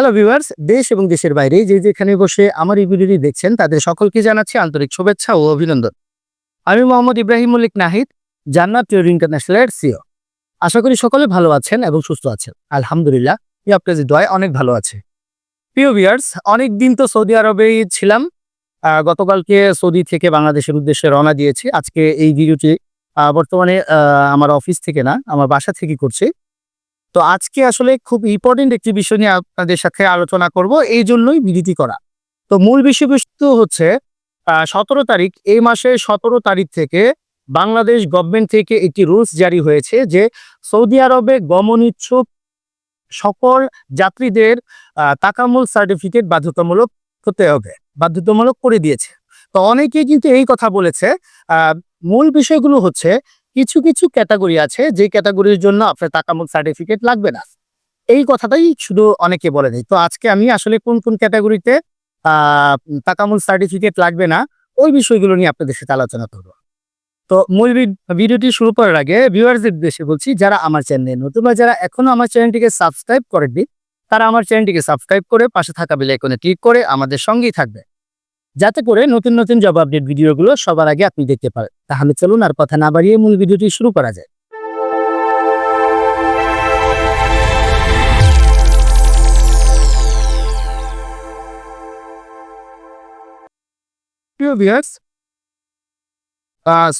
Hello viewers দেশ এবং দেশের বাইরে যে যেখানে বসে আমার এই ভিডিওটি দেখছেন, তাদের সকলকে জানাচ্ছি আন্তরিক শুভেচ্ছা ও অভিনন্দন। আমি মোহাম্মদ ইব্রাহিম মল্লিক নাহিদ, জান্নাত টিউর ইন্টারন্যাশনালের সিও আশা করি সকলে ভালো আছেন এবং সুস্থ আছেন। আলহামদুলিল্লাহ আপনাদের দয় অনেক ভালো আছে। প্রিয় ভিউয়ার্স অনেক দিন তো সৌদি আরবেই ছিলাম। গতকালকে সৌদি থেকে বাংলাদেশের উদ্দেশ্যে রওনা দিয়েছি। আজকে এই ভিডিওটি বর্তমানে আমার অফিস থেকে না, আমার বাসা থেকে করছি। তো আজকে আসলে খুব ইম্পর্টেন্ট একটি বিষয় নিয়ে আপনাদের সাথে আলোচনা করব, এই জন্যই ভিডিওটি করা। তো মূল বিষয়বস্তু হচ্ছে সতেরো তারিখ, এই মাসের সতেরো তারিখ থেকে বাংলাদেশ গভর্নমেন্ট থেকে একটি রুলস জারি হয়েছে যে সৌদি আরবে গমন ইচ্ছুক সকল যাত্রীদের তাকামুল সার্টিফিকেট বাধ্যতামূলক হতে হবে, বাধ্যতামূলক করে দিয়েছে। তো অনেকেই কিন্তু এই কথা বলেছে। মূল বিষয়গুলো হচ্ছে কিছু কিছু ক্যাটাগরি আছে, যে ক্যাটাগরির জন্য আপনার তাকামুল সার্টিফিকেট লাগবে না। এই কথাটাই শুধু অনেকে বলে দেয় তো আজকে আমি আসলে কোন কোন ক্যাটাগরিতে তাকামুল সার্টিফিকেট লাগবে না, ওই বিষয়গুলো নিয়ে আপনাদের সাথে আলোচনা করব। তো মূল ভিডিওটি শুরু করার আগে ভিউয়ার্সদের উদ্দেশ্যে বলছি, যারা আমার চ্যানেলে নতুন বা যারা এখনও আমার চ্যানেলটিকে সাবস্ক্রাইব করেননি, তারা আমার চ্যানেলটিকে সাবস্ক্রাইব করে পাশে থাকা বেল আইকনে ক্লিক করে আমাদের সঙ্গেই থাকবে। যাতে করে নতুন নতুন জব আপডেট ভিডিওগুলো সবার আগে আপনি দেখতে পারেন। তাহলে চলুন আর কথা না বাড়িয়ে মূল ভিডিওটি শুরু করা যায়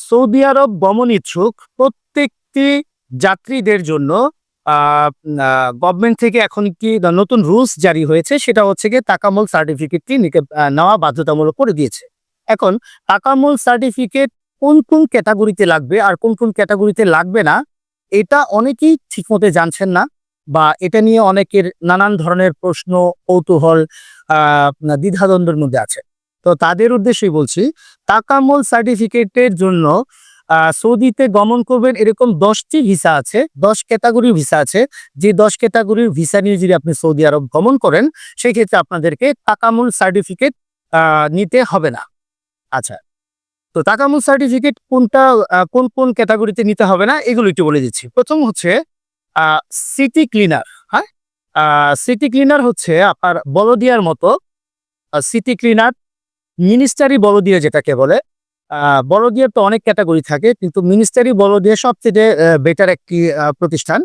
সৌদি আরব গমন ইচ্ছুক প্রত্যেকটি যাত্রীদের জন্য গভর্নমেন্ট থেকে এখন কি নতুন রুলস জারি হয়েছে সেটা হচ্ছে গিয়ে তাকামল সার্টিফিকেটটি নেওয়া বাধ্যতামূলক করে দিয়েছে। এখন তাকামল সার্টিফিকেট কোন কোন ক্যাটাগরিতে লাগবে আর কোন কোন ক্যাটাগরিতে লাগবে না, এটা অনেকেই ঠিকমতো জানছেন না বা এটা নিয়ে অনেকের নানান ধরনের প্রশ্ন, কৌতূহল দ্বিধাদ্বন্দ্বের মধ্যে আছে। তো তাদের উদ্দেশ্যেই বলছি তাকামল সার্টিফিকেটের জন্য সৌদিতে গমন করবেন এরকম দশটি ভিসা আছে, দশ ক্যাটাগরির ভিসা আছে। যে দশ ক্যাটাগরির ভিসা নিয়ে যদি আপনি সৌদি আরব গমন করেন সেই ক্ষেত্রে আপনাদেরকে তাকামুল সার্টিফিকেট নিতে হবে না। আচ্ছা তো তাকামুল সার্টিফিকেট কোনটা কোন কোন ক্যাটাগরিতে নিতে হবে না, এগুলো একটু বলে দিচ্ছি। প্রথম হচ্ছে সিটি ক্লিনার হ্যাঁ? সিটি ক্লিনার হচ্ছে আপনার বলদিয়ার মতো সিটি ক্লিনার, মিনিস্টারি বলদিয়া যেটাকে বলে বলদিয়ার তো অনেক ক্যাটাগরি থাকে, কিন্তু মিনিস্টারি বলদিয়া সবচেয়ে বেটার একটি প্রতিষ্ঠান।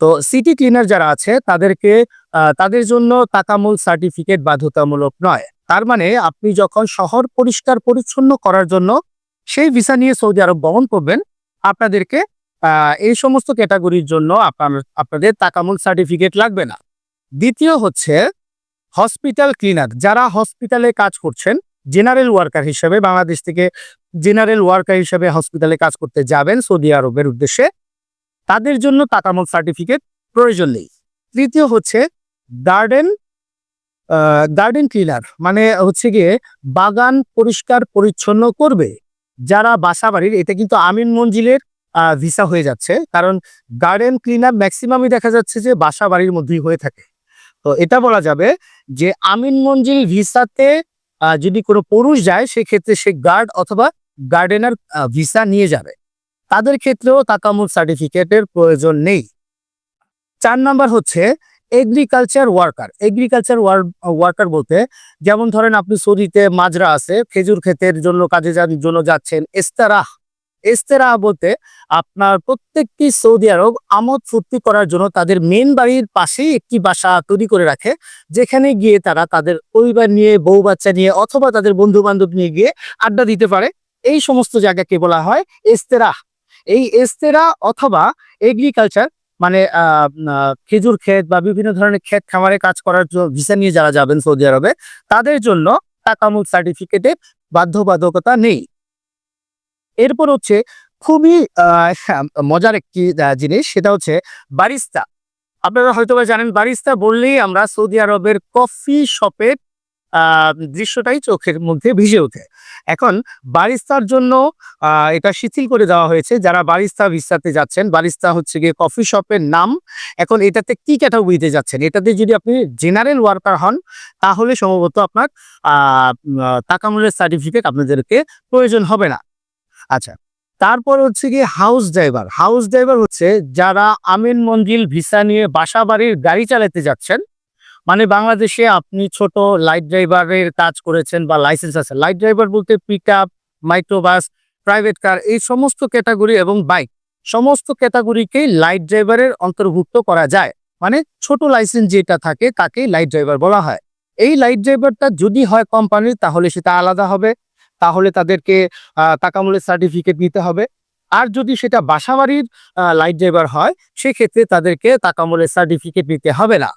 তো সিটি ক্লিনার যারা আছে, তাদেরকে তাদের জন্য তাকামূল সার্টিফিকেট বাধ্যতামূলক নয়। তার মানে আপনি যখন শহর পরিষ্কার পরিচ্ছন্ন করার জন্য সেই ভিসা নিয়ে সৌদি আরব বহন করবেন, আপনাদেরকে এই সমস্ত ক্যাটাগরির জন্য আপনার, আপনাদের তাকামূল সার্টিফিকেট লাগবে না। দ্বিতীয় হচ্ছে হসপিটাল ক্লিনার যারা হসপিটালে কাজ করছেন জেনারেল ওয়ার্কার হিসেবে বাংলাদেশ থেকে জেনারেল ওয়ার্কার হিসেবে হসপিটালে কাজ করতে যাবেন সৌদি আরবের উদ্দেশ্যে। তাদের জন্য তাকামল সার্টিফিকেট প্রয়োজন নেই। তৃতীয় হচ্ছে গার্ডেন গার্ডেন ক্লিনার মানে হচ্ছে গিয়ে বাগান পরিষ্কার পরিচ্ছন্ন করবে। যারা বাসা বাড়ির এটা কিন্তু আমিন মঞ্জিলের ভিসা হয়ে যাচ্ছে। কারণ গার্ডেন ক্লিনার ম্যাক্সিমামই দেখা যাচ্ছে যে বাসা বাড়ির মধ্যেই হয়ে থাকে। তো এটা বলা যাবে যে আমিন মঞ্জিল ভিসাতে যদি কোনো পুরুষ যায়, সেক্ষেত্রে সে গার্ড অথবা গার্ডেনার ভিসা নিয়ে যাবে। তাদের ক্ষেত্রেও তাকামুল সার্টিফিকেটের প্রয়োজন নেই। চার নাম্বার হচ্ছে এগ্রিকালচার ওয়ার্কার এগ্রিকালচার ওয়ার্কার বলতে, যেমন ধরেন আপনি সৌদিতে মাজরা আছে, খেজুর ক্ষেতের জন্য, কাজে জন্য যাচ্ছেন, এস্তারাহ। এস্তেরা বলতে আপনার প্রত্যেকটি সৌদি আরব আমোদ ফুর্তি করার জন্য তাদের মেন বাড়ির পাশেই একটি বাসা তৈরি করে রাখে। যেখানে গিয়ে তারা তাদের পরিবার নিয়ে, বউ বাচ্চা নিয়ে অথবা তাদের বন্ধু বান্ধব নিয়ে গিয়ে আড্ডা দিতে পারে। এই সমস্ত জায়গাকে বলা হয় এস্তেরা। এই এস্তেরা অথবা এগ্রিকালচার মানে খেজুর ক্ষেত বা বিভিন্ন ধরনের ক্ষেত খামারে কাজ করার ভিসা নিয়ে যারা যাবেন সৌদি আরবে, তাদের জন্য তাকামুল সার্টিফিকেটে বাধ্যবাধকতা নেই। এরপর হচ্ছে খুবই হ্যাঁ, মজার একটি জিনিস সেটা হচ্ছে বারিস্তা। আপনারা হয়তো জানেন বারিস্তা বললেই আমরা সৌদি আরবের কফি শপের দৃশ্যটাই চোখের মধ্যে ভিজে ওঠে। এখন বারিস্তার জন্য এটা শিথিল করে দেওয়া হয়েছে। যারা বারিস্তা ভিসাতে যাচ্ছেন বারিস্তা হচ্ছে গিয়ে কফি শপের নাম। এখন এটাতে কি ক্যাটাগরিতে যাচ্ছেন? এটাতে যদি আপনি জেনারেল ওয়ার্কার হন তাহলে সম্ভবত আপনার তাকামুলের সার্টিফিকেট আপনাদেরকে প্রয়োজন হবে না। আচ্ছা তারপর হচ্ছে কি হাউস ড্রাইভার হাউস ড্রাইভার হচ্ছে যারা আমিন মঞ্জিল ভিসা নিয়ে বাসা বাড়ির গাড়ি চালাতে যাচ্ছেন। মানে বাংলাদেশে আপনি ছোট লাইট ড্রাইভারের কাজ করেছেন বা লাইসেন্স আছে। লাইট ড্রাইভার বলতে pick up microbus private car এই সমস্ত ক্যাটাগরি এবং বাইক সমস্ত ক্যাটাগরিকেই লাইট ড্রাইভারের অন্তর্ভুক্ত করা যায়। মানে ছোট লাইসেন্স যেটা থাকে তাকেই লাইট ড্রাইভার বলা হয়। এই লাইট ড্রাইভারটা যদি হয় কোম্পানির তাহলে সেটা আলাদা হবে। তাহলে তাদেরকে আহ, টাকামূলের সার্টিফিকেট নিতে হবে। আর যদি সেটা বাসাবাড়ির লাইট ড্রাইভার হয় সেক্ষেত্রে তাদেরকে তাকামূলের সার্টিফিকেট নিতে হবে না।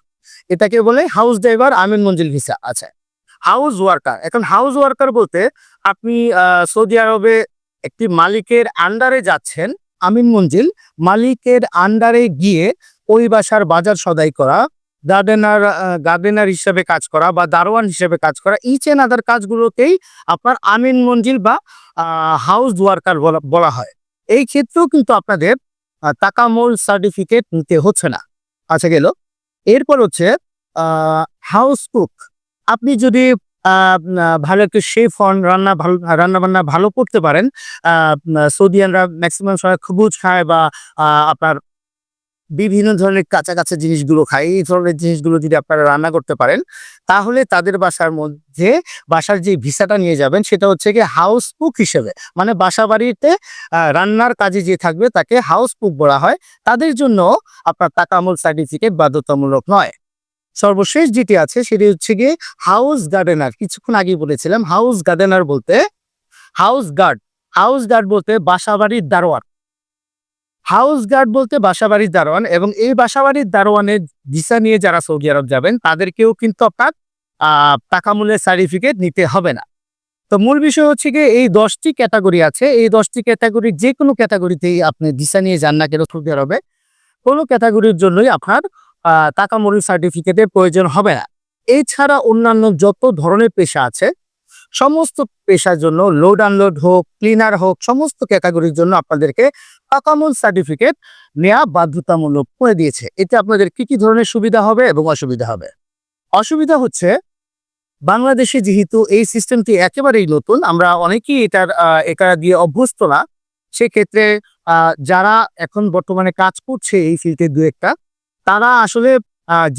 এটাকে বলে house driver Amin Manzil visa আছে। হাউস ওয়ার্কার এখন হাউস ওয়ার্কার বলতে আপনি সৌদি আরবে একটি মালিকের আন্ডারে যাচ্ছেন আমিন মঞ্জিল মালিকের আন্ডারে গিয়ে ওই বাসার বাজার সদাই করা গার্ডেনার গার্ডেনার হিসেবে কাজ করা বা দারোয়ান হিসেবে কাজ করা ইচ এন আদার কাজগুলোকেই আপনার আমিন মঞ্জিল বা হাউস ওয়ার্কার বলা হয়। এই ক্ষেত্রেও কিন্তু আপনাদের তাকামূল সার্টিফিকেট নিতে হচ্ছে না। আচ্ছা গেল। এরপর হচ্ছে হাউস কুক আপনি যদি ভালো একটু শেফ হন, রান্না ভালো, রান্না বান্না ভালো করতে পারেন সৌদিয়ানরা ম্যাক্সিমাম সময় খবুজ খায় বা আপনার বিভিন্ন ধরনের কাঁচা কাঁচা জিনিসগুলো খায়। এই ধরনের জিনিসগুলো যদি আপনারা রান্না করতে পারেন, তাহলে তাদের বাসার মধ্যে বাসার যে ভিসাটা নিয়ে যাবেন, সেটা হচ্ছে কি হাউস কুক হিসেবে। মানে বাসা বাড়িতে রান্নার কাজে যে থাকবে, তাকে হাউস কুক বলা হয়। তাদের জন্য আপনার তাকামূল সার্টিফিকেট বাধ্যতামূলক নয়। সর্বশেষ যেটি আছে, সেটি হচ্ছে গিয়ে হাউস গার্ডেনার কিছুক্ষণ আগে বলেছিলাম হাউস গার্ডেনার বলতে হাউস গার্ড হাউস গার্ড বলতে বাসাবাড়ির দারোয়ান। হাউস গার্ড বলতে বাসাবাড়ির দারোয়ান এবং এই বাসাবাড়ির দারোয়ানের ভিসা নিয়ে যারা সৌদি আরব যাবেন তাদেরকেও কিন্তু আপনার আহ, টাকামূলের সার্টিফিকেট নিতে হবে না। তো মূল বিষয় হচ্ছে গিয়ে এই দশটি ক্যাটাগরি আছে। এই দশটি ক্যাটাগরি যে কোনো ক্যাটাগরিতেই আপনি ভিসা নিয়ে যান না কেন সৌদি আরবে। কোনো ক্যাটাগরির জন্যই আপনার আহ, টাকামূলের সার্টিফিকেটের প্রয়োজন হবে না। এছাড়া অন্যান্য যত ধরনের পেশা আছে সমস্ত পেশার জন্য লোড আনলোড হোক ক্লিনার হোক, সমস্ত ক্যাটাগরির জন্য আপনাদেরকে টাকামূল সার্টিফিকেট নেওয়া বাধ্যতামূলক করে দিয়েছে। এতে আপনাদের কি কি ধরনের সুবিধা হবে এবং অসুবিধা হবে? অসুবিধা হচ্ছে, বাংলাদেশে যেহেতু এই সিস্টেমটি একেবারেই নতুন, আমরা অনেকেই এটার এটা দিয়ে অভ্যস্ত না। সেক্ষেত্রে যারা এখন বর্তমানে কাজ করছে এই ফিল্ডে দু একটা, তারা আসলে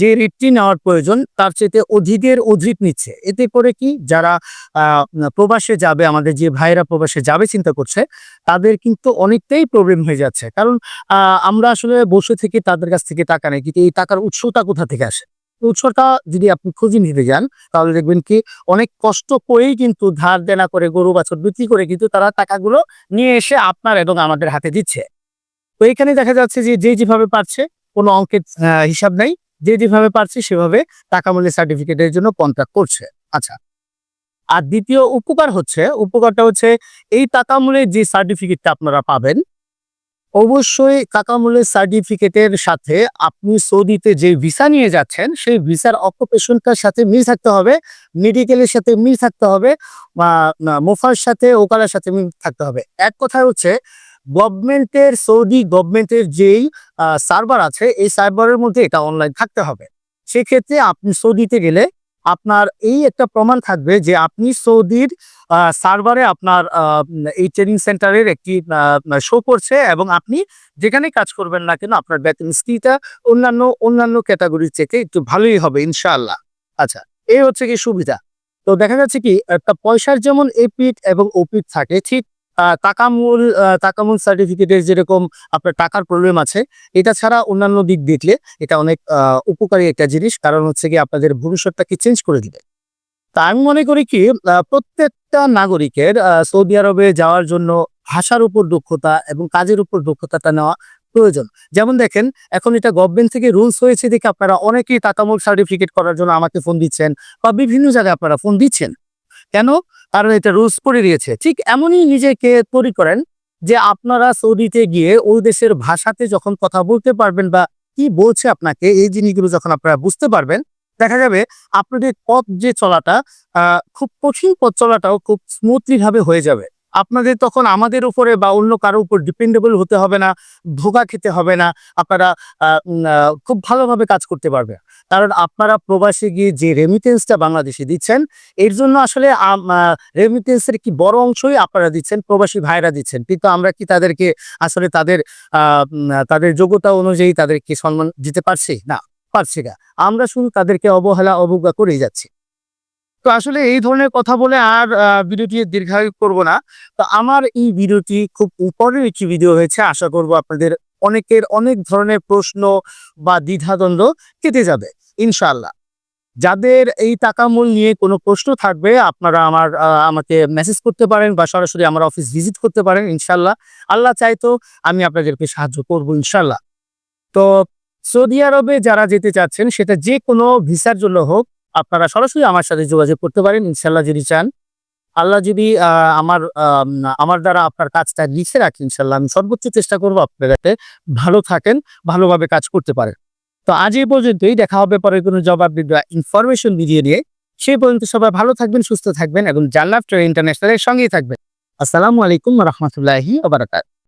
যে রেটটি নেওয়ার প্রয়োজন, তার চেয়ে অধিকের অধিক নিচ্ছে। এতে করে কি, যারা প্রবাসে যাবে, আমাদের যে ভাইরা প্রবাসে যাবে, চিন্তা করছে, তাদের কিন্তু অনেকটাই প্রবলেম হয়ে যাচ্ছে। কারণ আমরা আসলে বসে থেকে তাদের কাছ থেকে টাকা নেই, কিন্তু এই টাকার উৎসটা কোথা থেকে আসে? উৎসটা যদি আপনি খুঁজে নিতে যান, তাহলে দেখবেন কি, অনেক কষ্ট করেই কিন্তু ধার দেনা করে, গরু, বাছর বিক্রি করে কিন্তু তারা টাকাগুলো নিয়ে এসে আপনার এবং আমাদের হাতে দিচ্ছে। তো এখানে দেখা যাচ্ছে যে যে যেভাবে পারছে, কোনো অঙ্কের হিসাব নেই। যে যেভাবে পারছে সেভাবে টাকা মূল্যের সার্টিফিকেটের জন্য কন্ট্যাক্ট করছে। আচ্ছা আর দ্বিতীয় উপকার হচ্ছে, উপকারটা হচ্ছে এই টাকা মূল্যের যে সার্টিফিকেটটা আপনারা পাবেন, অবশ্যই টাকা মূল্যের সার্টিফিকেটের সাথে আপনি সৌদিতে যে ভিসা নিয়ে যাচ্ছেন, সেই ভিসার অকুপেশনটার সাথে মিল থাকতে হবে মেডিকেলের সাথে মিল থাকতে হবে, বা মোফার সাথে ওকালার সাথে মিল থাকতে হবে। এক কথা হচ্ছে গভর্নমেন্টের, সৌদি গভর্নমেন্টের যেই সার্ভার আছে, এই সার্ভারের মধ্যে এটা অনলাইন থাকতে হবে। সেক্ষেত্রে আপনি সৌদিতে গেলে আপনার এই একটা প্রমাণ থাকবে যে আপনি সৌদির সার্ভারে আপনার এই ট্রেনিং সেন্টারের একটি শো করছে এবং আপনি যেখানে কাজ করবেন না কেন আপনার বেতন স্কিটা অন্যান্য অন্যান্য ক্যাটাগরির থেকে একটু ভালোই হবে, ইনশাআল্লাহ। আচ্ছা এই হচ্ছে কি সুবিধা। তো দেখা যাচ্ছে কি, একটা পয়সার যেমন এপিট এবং ওপিট থাকে, ঠিক টাকামূল আহ, টাকামূল সার্টিফিকেটের যেরকম আপনার টাকার প্রবলেম আছে এটা ছাড়া অন্যান্য দিক দেখলে এটা অনেক উপকারী একটা জিনিস। কারণ হচ্ছে কি আপনাদের ভবিষ্যৎটাকে চেঞ্জ করে দিবে। তা আমি মনে করি কি প্রত্যেকটা নাগরিকের সৌদি আরবে যাওয়ার জন্য ভাষার উপর দক্ষতা এবং কাজের উপর দক্ষতাটা নেওয়া প্রয়োজন। যেমন দেখেন এখন এটা গভর্নমেন্ট থেকে রুলস হয়েছে দেখে আপনারা অনেকেই টাকামূল সার্টিফিকেট করার জন্য আমাকে ফোন দিচ্ছেন বা বিভিন্ন জায়গায় আপনারা ফোন দিচ্ছেন। কেন? কারণ এটা রুলস করে দিয়েছে। ঠিক এমনই নিজেকে তৈরি করেন যে আপনারা সৌদিতে গিয়ে ওই দেশের ভাষাতে যখন কথা বলতে পারবেন বা কি বলছে আপনাকে, এই জিনিসগুলো যখন আপনারা বুঝতে পারবেন, দেখা যাবে আপনাদের পথ যে চলাটা খুব কঠিন পথ চলাটাও খুব স্মুথলি ভাবে হয়ে যাবে। আপনাদের তখন আমাদের উপরে বা অন্য কারও উপর ডিপেন্ডেবল হতে হবে না, ধোকা খেতে হবে না, আপনারা খুব ভালোভাবে কাজ করতে পারবে কারণ আপনারা প্রবাসে গিয়ে যে রেমিটেন্সটা বাংলাদেশে দিচ্ছেন, এর জন্য আসলে রেমিটেন্সের কি বড় অংশই আপনারা দিচ্ছেন, প্রবাসী ভাইরা দিচ্ছেন। কিন্তু আমরা কি তাদেরকে আসলে তাদের তাদের যোগ্যতা অনুযায়ী তাদেরকে সম্মান দিতে পারছি? না পারছি না। আমরা শুধু তাদেরকে অবহেলা, অবজ্ঞা করেই যাচ্ছি। তো আসলে এই ধরনের কথা বলে আর ভিডিওটি দীর্ঘায়ু করব না। তো আমার এই ভিডিওটি খুব উপরের একটি ভিডিও হয়েছে, আশা করব আপনাদের অনেকের অনেক ধরনের প্রশ্ন বা দ্বিধাদ্বন্দ্ব কেটে যাবে ইনশাল্লাহ যাদের এই টাকা মূল নিয়ে কোনো প্রশ্ন থাকবে, আপনারা আমার আমাকে মেসেজ করতে পারেন বা সরাসরি আমার অফিস ভিজিট করতে পারেন ইনশাল্লাহ আল্লাহ চাইতো আমি আপনাদেরকে সাহায্য করব ইনশাল্লাহ তো সৌদি আরবে যারা যেতে চাচ্ছেন, সেটা যে কোনো ভিসার জন্য হোক আপনারা সরাসরি আমার সাথে যোগাযোগ করতে পারেন ইনশাল্লাহ যদি চান। আল্লাহ যদি আমার আম, আমার দ্বারা আপনার কাজটা লিখে রাখি ইনশাল্লাহ আমি সর্বোচ্চ চেষ্টা করব আপনার যাতে ভালো থাকেন ভালোভাবে কাজ করতে পারেন। তো আজ এই পর্যন্তই দেখা হবে পরে কোনো জবাব ইনফরমেশন ভিডিও নিয়ে। সেই পর্যন্ত সবাই ভালো থাকবেন সুস্থ থাকবেন এবং জান্নাত ইন্টারন্যাশনালের সঙ্গেই থাকবেন। আসসালামু আলাইকুম রহমতুল্লাহি ওবরাকাত